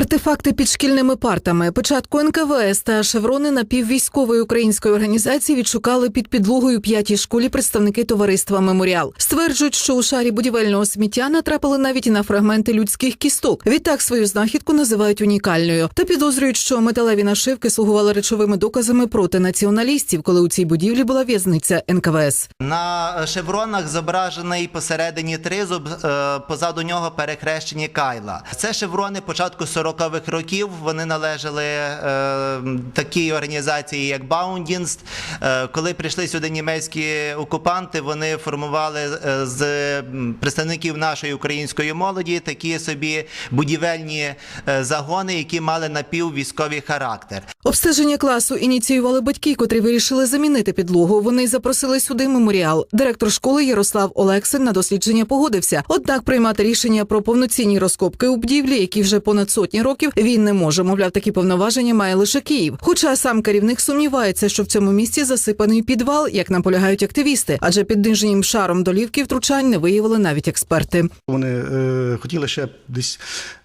Артефакти під шкільними партами, початку НКВС та шеврони напіввійськової української організації відшукали під підлогою п'ятій школі представники товариства Меморіал. Стверджують, що у шарі будівельного сміття натрапили навіть на фрагменти людських кісток. Відтак свою знахідку називають унікальною та підозрюють, що металеві нашивки слугували речовими доказами проти націоналістів, коли у цій будівлі була в'язниця НКВС. На шевронах зображений посередині тризуб, е, позаду нього перехрещені кайла. Це шеврони початку 40-х років. Вони належали е, такій організації, як Баундінст. Е, коли прийшли сюди німецькі окупанти, вони формували е, з представників нашої української молоді такі собі будівельні е, загони, які мали напіввійськовий характер. Обстеження класу ініціювали батьки, котрі вирішили замінити підлогу. Вони запросили сюди меморіал. Директор школи Ярослав Олексин на дослідження погодився. Однак приймати рішення про повноцінні розкопки у будівлі, які вже понад сотні років він не може. Мовляв, такі повноваження має лише Київ. Хоча сам керівник сумнівається, що в цьому місці засипаний підвал, як наполягають активісти, адже під нижнім шаром долівки втручань не виявили навіть експерти. Вони е, хотіли ще десь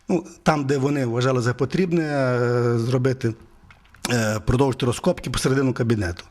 ну, там, де вони вважали за потрібне, е, зробити, е, продовжити розкопки посередину кабінету.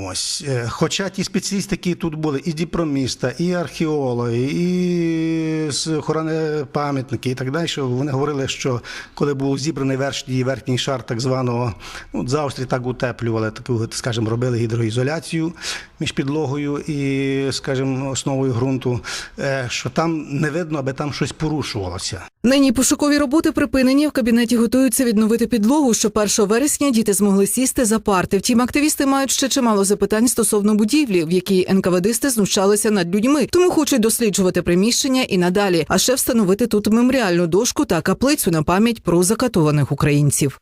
Ось. Е, Хоча ті спеціалісти, які тут були, і діпроміста, і археологи, і охорони пам'ятники, і так далі, вони говорили, що коли був зібраний верхній верхній шар так званого, ну, з так утеплювали, таку, скажімо, робили гідроізоляцію між підлогою і, скажімо, основою ґрунту, е, що там не видно, аби там щось порушувалося. Нині пошукові роботи припинені. В кабінеті готуються відновити підлогу. Що 1 вересня діти змогли сісти за парти. Втім, активісти мають ще чимало запитань стосовно будівлі, в якій НКВДисти знущалися над людьми, тому хочуть досліджувати приміщення і надалі, а ще встановити тут меморіальну дошку та каплицю на пам'ять про закатованих українців.